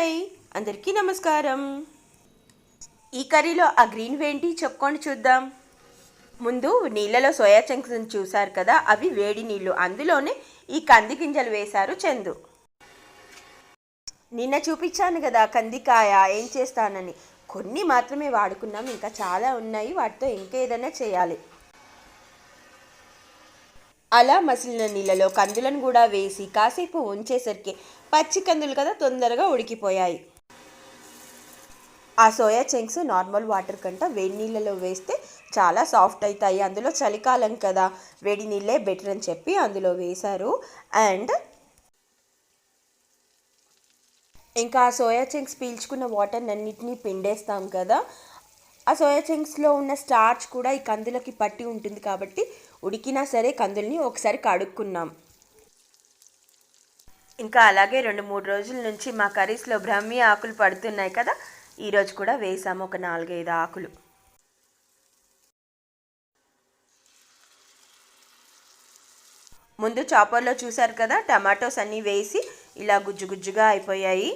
Hi. అందరికీ నమస్కారం. ఈ కర్రీలో ఆ గ్రీన్ వేంటి చెప్పుకొని చూద్దాం. ముందు నీళ్ళలో సోయా చంక్స్ చూసారు కదా అవి వేడి నీళ్ళు. అందులోనే ఈ కంది గింజలు వేశారు చందు. నిన్న చూపించాను కదా కందికాయ ఏం చేస్తానని. కొన్ని మాత్రమే వాడుకున్నాం ఇంకా చాలా ఉన్నాయి. వాటితో ఇంకేదైనా చేయాలి. అలా మసిలిన నీళ్ళలో కందులను కూడా వేసి కాసేపు ఉంచేసరికి పచ్చి కందులు కదా తొందరగా ఉడికిపోయాయి. ఆ సోయా చంక్స్ నార్మల్ వాటర్ కంట వేడి నీళ్ళలో వేస్తే చాలా సాఫ్ట్ అవుతాయి. అందులో చలికాలం కదా వేడి నీళ్ళే బెటర్ అని చెప్పి అందులో వేశారు. అండ్ ఇంకా ఆ సోయా చంక్స్ పీల్చుకున్న వాటర్ అన్నిటినీ పిండేస్తాం కదా ఆ సోయా చంక్స్లో ఉన్న స్టార్చ్ కూడా ఈ కందులకి పట్టి ఉంటుంది కాబట్టి ఉడికినా సరే కందుల్ని ఒకసారి కడుక్కున్నాం. ఇంకా అలాగే రెండు మూడు రోజుల నుంచి మా కర్రీస్లో బ్రహ్మి ఆకులు పడుతున్నాయి కదా ఈరోజు కూడా వేసాము ఒక నాలుగైదు ఆకులు. ముందు చాపర్లో చూసారు కదా టమాటోస్ అన్నీ వేసి ఇలా గుజ్జు గుజ్జుగా అయిపోయాయి.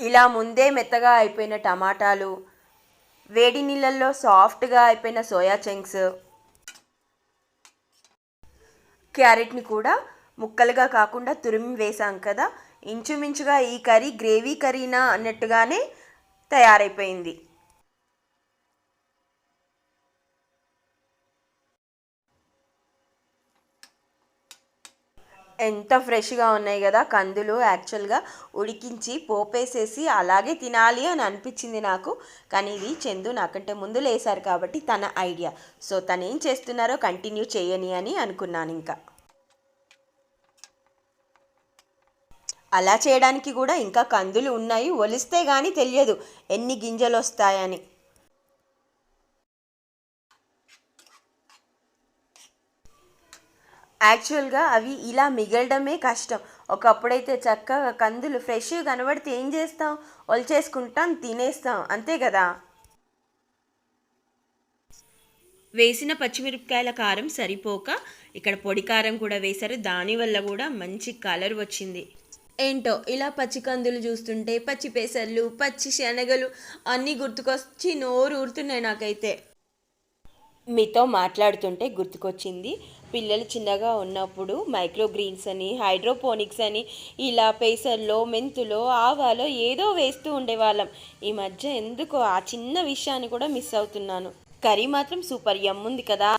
ఇలా ముందే మెత్తగా అయిపోయిన టమాటాలు వేడి నీళ్ళల్లో సాఫ్ట్గా అయిపోయిన సోయా చంక్స్ క్యారెట్ని కూడా ముక్కలుగా కాకుండా తురిమి వేసాం కదా. ఇంచుమించుగా ఈ కర్రీ గ్రేవీ కర్రీనా అన్నట్టుగానే తయారైపోయింది. ఎంత ఫ్రెష్గా ఉన్నాయి కదా కందులు యాక్చువల్గా ఉడికించి పోపేసేసి అలాగే తినాలి అని అనిపించింది నాకు. కానీ ఇది చందు నాకంటే ముందు లేసారు కాబట్టి తన ఐడియా. సో తను ఏం చేస్తున్నారో కంటిన్యూ చేయని అని అనుకున్నాను ఇంకా. అలా చేయడానికి కూడా ఇంకా కందులు ఉన్నాయి. ఒలిస్తే కానీ తెలియదు ఎన్ని గింజలు వస్తాయని. యాక్చువల్గా అవి ఇలా మిగలడమే కష్టం. ఒకప్పుడైతే చక్కగా కందులు ఫ్రెష్ కనబడితే ఏం చేస్తాం? ఒలిచేసుకుంటాం తినేస్తాం. అంతే కదా? వేసిన పచ్చిమిరపకాయల కారం సరిపోక ఇక్కడ పొడి కారం కూడా వేశారు. దానివల్ల కూడా మంచి కలర్ వచ్చింది. ఏంటో ఇలా పచ్చి కందులు చూస్తుంటే పచ్చి పెసర్లు పచ్చి శనగలు అన్నీ గుర్తుకొచ్చి నోరు ఊరుతున్నాయి నాకైతే. మీతో మాట్లాడుతుంటే గుర్తుకొచ్చింది. పిల్లలు చిన్నగా ఉన్నప్పుడు మైక్రో గ్రీన్స్ అని హైడ్రోపోనిక్స్ అని ఇలా పేసర్లో మెంతులో ఆవాలో ఏదో వేస్తూ ఉండేవాళ్ళం. ఈ మధ్య ఎందుకో ఆ చిన్న విషయాన్ని కూడా మిస్ అవుతున్నాను. కర్రీ మాత్రం సూపర్ ఎమ్ ఉంది కదా.